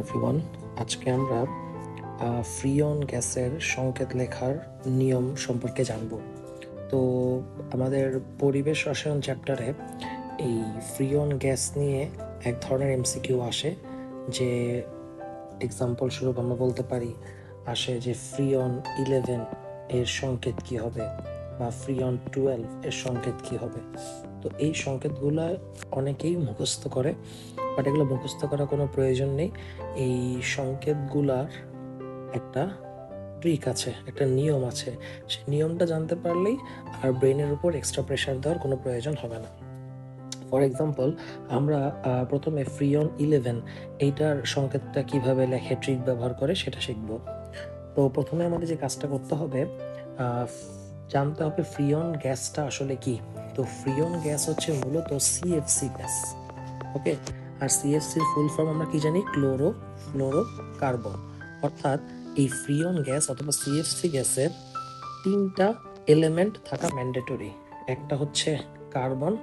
Everyone আজকে আমরা ফ্রিয়ন গ্যাসের সংকেত লেখার নিয়ম সম্পর্কে জানব। তো আমাদের পরিবেশ রসায়ন চ্যাপ্টারে এই ফ্রিয়ন গ্যাস নিয়ে এক ধরনের এমসিকিউ আসে, যে এক্সাম্পল স্বরূপ আমরা বলতে পারি, আসে যে ফ্রিয়ন ইলেভেন এর সংকেত কি হবে। বা ফ্রিয়ন টুয়েলভ এর সংকেত কি হবে? তো এই সংকেতগুলো অনেকেই মুখস্থ করে বাট এগুলো মুখস্থ করার কোনো প্রয়োজন নেই। এই সংকেতগুলার একটা ট্রিক আছে, একটা নিয়ম আছে। সেই নিয়মটা জানতে পারলেই আর ব্রেনের উপর এক্সট্রা প্রেশার দেওয়ার কোনো প্রয়োজন হবে না। ফর এক্সাম্পল আমরা প্রথমে ফ্রিয়ন ইলেভেন এইটার সংকেতটা কীভাবে লেখে ট্রিক ব্যবহার করে সেটা শিখব। তো প্রথমে আমাদের যে কাজটা করতে হবে জানতে হবে ফ্রিয়ন গ্যাসটা আসলে কি? তো ফ্রিয়ন গ্যাস হচ্ছে মূলত সিএফসি গ্যাস, ওকে? আর সিএফসির ফুল ফর্ম আমরা কি জানি? ক্লোরো ফ্লোরো কার্বন অর্থাৎ এই ফ্রিয়ন গ্যাস অথবা সিএফসি গ্যাসের তিনটা এলিমেন্ট থাকা ম্যান্ডেটরি একটা হচ্ছে কার্বন,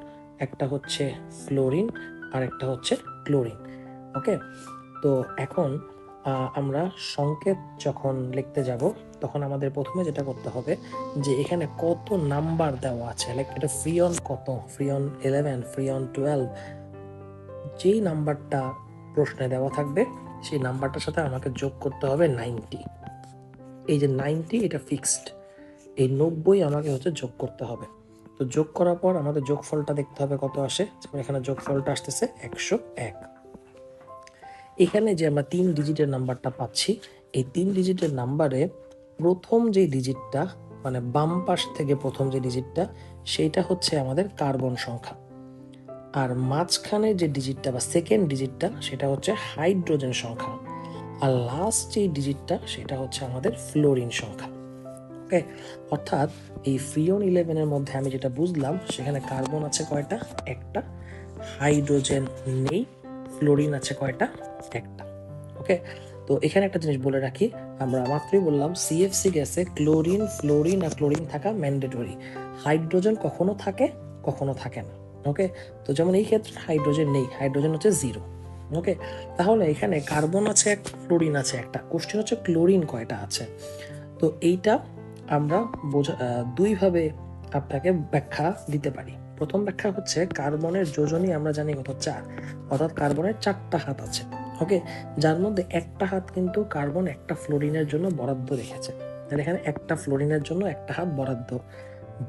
একটা হচ্ছে ফ্লোরিন আর একটা হচ্ছে ক্লোরিন, ওকে? তো এখন আমরা সংকেত যখন লিখতে যাব, তখন আমাদের প্রথমে যেটা করতে হবে যে এখানে কত নাম্বার দেওয়া আছে লাইক এটা ফ্রিয়ন কত? ফ্রিয়ন ইলেভেন ফ্রিয়ন টুয়েলভ যেই নাম্বারটা প্রশ্নে দেওয়া থাকবে, সেই নাম্বারটার সাথে আমাকে যোগ করতে হবে নাইনটি এই যে নাইনটি এটা ফিক্সড এই নব্বই আমাকে হচ্ছে যোগ করতে হবে। তো যোগ করার পর আমাদের যোগফলটা দেখতে হবে কত আসে, যেমন এখানে যোগফলটা আসতেছে একশো এক। এখানে যে আমরা তিন ডিজিটের নাম্বারটা পাচ্ছি, এই তিন ডিজিটের নাম্বারে প্রথম যে ডিজিটটা মানে বাম পাশ থেকে প্রথম যে ডিজিটটা সেইটা হচ্ছে আমাদের কার্বন সংখ্যা। আর মাঝখানে যে ডিজিটটা বা সেকেন্ড ডিজিটটা সেটা হচ্ছে হাইড্রোজেন সংখ্যা। আর লাস্ট যে ডিজিটটা সেটা হচ্ছে আমাদের ফ্লোরিন সংখ্যা। ওকে? অর্থাৎ এই ফ্রিয়ন ইলেভেনের মধ্যে আমি যেটা বুঝলাম, সেখানে কার্বন আছে কয়টা? একটা। হাইড্রোজেন নেই ফ্লোরিন আছে কয়টা? একটা। ওকে তো এখানে একটা জিনিস বলে রাখি, আমরা মাত্রই বললাম সিএফসি গ্যাসে ক্লোরিন, ফ্লোরিন আর ক্লোরিন থাকা ম্যান্ডেটরি। হাইড্রোজেন কখনো থাকে কখনো থাকে না। ওকে তো যেমন এই ক্ষেত্রে হাইড্রোজেন নেই, হাইড্রোজেন হচ্ছে জিরো। ওকে তাহলে এখানে কার্বন আছে এক ফ্লোরিন আছে একটা। কোশ্চেন হচ্ছে ক্লোরিন কয়টা আছে? তো এইটা আমরা বোঝা দুইভাবে আপনাকে ব্যাখ্যা দিতে পারি। প্রথম ব্যাখ্যা হচ্ছে কার্বনের যোজনী আমরা জানি কত চার। অর্থাৎ কার্বনের চারটা হাত আছে ওকে যার মধ্যে একটা হাত কিন্তু কার্বন, একটা ফ্লোরিনের জন্য বরাদ্দ রেখেছে। তাহলে এখানে একটা ফ্লোরিনের জন্য একটা হাত বরাদ্দ।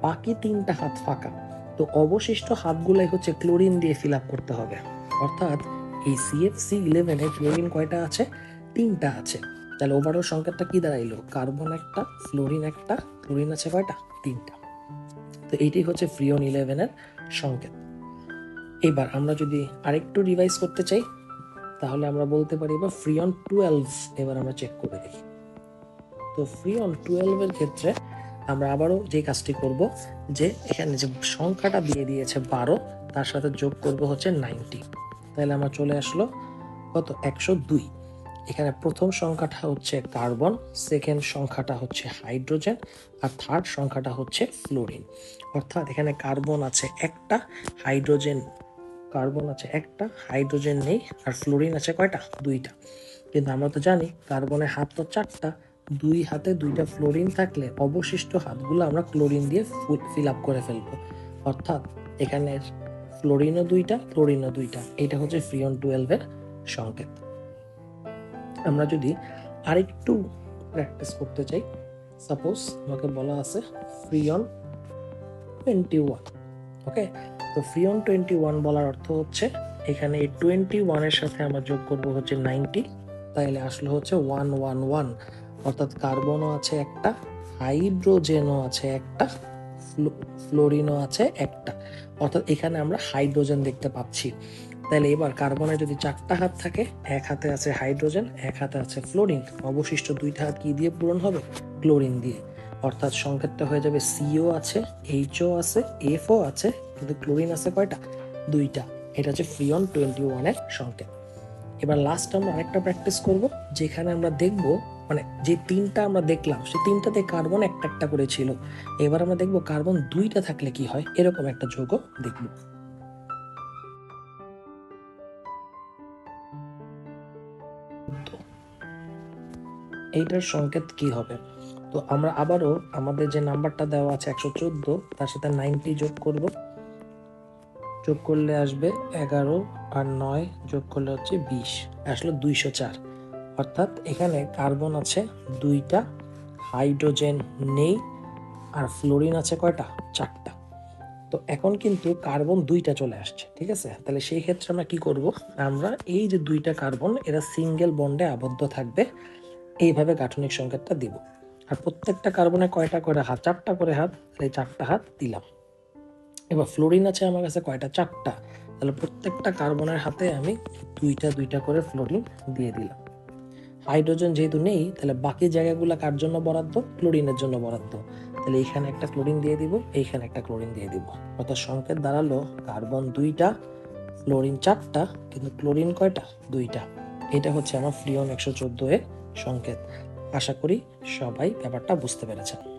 বাকি তিনটা হাত ফাঁকা। তো অবশিষ্ট হাতগুলাই হচ্ছে ক্লোরিন দিয়ে ফিল আপ করতে হবে। অর্থাৎ এই সিএফসি ইলেভেনে ক্লোরিন কয়টা আছে? তিনটা আছে। তাহলে ওভারঅল সংকেতটা কি দাঁড়াইলো? কার্বন একটা, ফ্লোরিন একটা, ক্লোরিন আছে কয়টা? তিনটা। তো এইটাই হচ্ছে ফ্রিয়ন ইলেভেনের সংকেত। এবার আমরা যদি আরেকটু রিভাইজ করতে চাই, তাহলে আমরা বলতে পারি এবার ফ্রিয়ন টুয়েলভ এবার আমরা চেক করে দেখি। তো ফ্রিয়ন টুয়েলভের ক্ষেত্রে আমরা আবারও যে কাজটি করব, যে এখানে যে সংখ্যাটা দিয়ে দিয়েছে বারো, তার সাথে যোগ করব হচ্ছে নাইনটি। তাহলে আমার চলে আসলো কত? একশো দুই। এখানে প্রথম সংখ্যাটা হচ্ছে কার্বন, সেকেন্ড সংখ্যাটা হচ্ছে হাইড্রোজেন, আর থার্ড সংখ্যাটা হচ্ছে ফ্লোরিন। অর্থাৎ এখানে কার্বন আছে একটা, হাইড্রোজেন, কার্বন আছে একটা, হাইড্রোজেন নেই, আর ফ্লোরিন আছে কয়টা? দুইটা। কিন্তু আমরা তো জানি কার্বনের হাত তো চারটা, দুই হাতে দুইটা ফ্লোরিন থাকলে অবশিষ্ট হাতগুলো আমরা ক্লোরিন দিয়ে ফিল আপ করে ফেলব। অর্থাৎ এখানে ফ্লোরিনও দুইটা ক্লোরিনও দুইটা। এটা হচ্ছে ফ্রিয়ন টুয়েলভের সংকেত। আমরা যদি আরেকটু প্র্যাকটিস করতে চাই সাপোজ আমাকে বলা আছে ফ্রিয়ন টোয়েন্টি ওয়ান ওকে তো ফ্রিয়ন টোয়েন্টি ওয়ান বলার অর্থ হচ্ছে এখানে এই টোয়েন্টি ওয়ানের সাথে আমরা যোগ করব হচ্ছে নাইনটি তাইলে আসলে হচ্ছে ওয়ান ওয়ান ওয়ান অর্থাৎ কার্বনও আছে একটা হাইড্রোজেনও আছে একটা ফ্লো- ফ্লোরিনও আছে একটা, অর্থাৎ এখানে আমরা হাইড্রোজেন দেখতে পাচ্ছি। তাহলে এবার কার্বনের যদি চারটা হাত থাকে, এক হাতে আছে হাইড্রোজেন, এক হাতে আছে ফ্লোরিন, অবশিষ্ট দুইটা হাত কি দিয়ে পূরণ হবে? ক্লোরিন দিয়ে। অর্থাৎ সংকেতটা হয়ে যাবে সিও আছে এইচও আছে এফও আছে, কিন্তু ক্লোরিন আছে কয়টা? দুইটা। এটা হচ্ছে ফ্রিয়ন টোয়েন্টি ওয়ানের সংকেত। এবার লাস্ট আমরা আরেকটা প্র্যাকটিস করব, যেখানে আমরা দেখব মানে যে তিনটা আমরা দেখলাম, সে তিনটাতে কার্বন একটা একটা করে ছিল। এবার আমরা দেখব কার্বন দুইটা থাকলে কি হয়? এরকম একটা যোগও দেখব। এইটার সংকেত কি হবে? তো আমরা আবারও আমাদের যে নাম্বারটা দেওয়া আছে একশো চোদ্দ, তার সাথে নাইনটি যোগ করব। যোগ করলে আসবে এগারো আর নয় যোগ করলে হচ্ছে বিশ, আসলে দুইশো চার। অর্থাৎ এখানে কার্বন আছে দুইটা, হাইড্রোজেন নেই আর ফ্লোরিন আছে কয়টা? চারটা। তো এখন কিন্তু কার্বন দুইটা চলে আসছে, ঠিক আছে? তাহলে সেই ক্ষেত্রে আমরা কি করব? আমরা এই যে দুইটা কার্বন, এরা সিঙ্গেল বন্ডে আবদ্ধ থাকবে। এইভাবে গাঠনিক সংকেতটা দিব। আর প্রত্যেকটা কার্বনে কয়টা করে হাত? চারটা করে হাত এই চারটা হাত দিলাম। এবার ফ্লোরিন আছে আমার কাছে কয়টা? চারটা। তাহলে প্রত্যেকটা কার্বনের হাতে আমি দুইটা দুইটা করে ফ্লোরিন দিয়ে দিলাম। হাইড্রোজেন যেহেতু নেই, তাহলে বাকি জায়গাগুলো কার জন্য বরাদ্দ? ক্লোরিনের জন্য বরাদ্দ। তাহলে এইখানে একটা ক্লোরিন দিয়ে দিব, এইখানে একটা ক্লোরিন দিয়ে দিব। অর্থাৎ সংকেত দাঁড়াল কার্বন দুইটা, ফ্লোরিন চারটা, কিন্তু ক্লোরিন কয়টা? দুইটা। এটা হচ্ছে আমার ফ্রিয়ন একশো চোদ্দ এর সংকেত। আশা করি সবাই ব্যাপারটা বুঝতে পেরেছেন।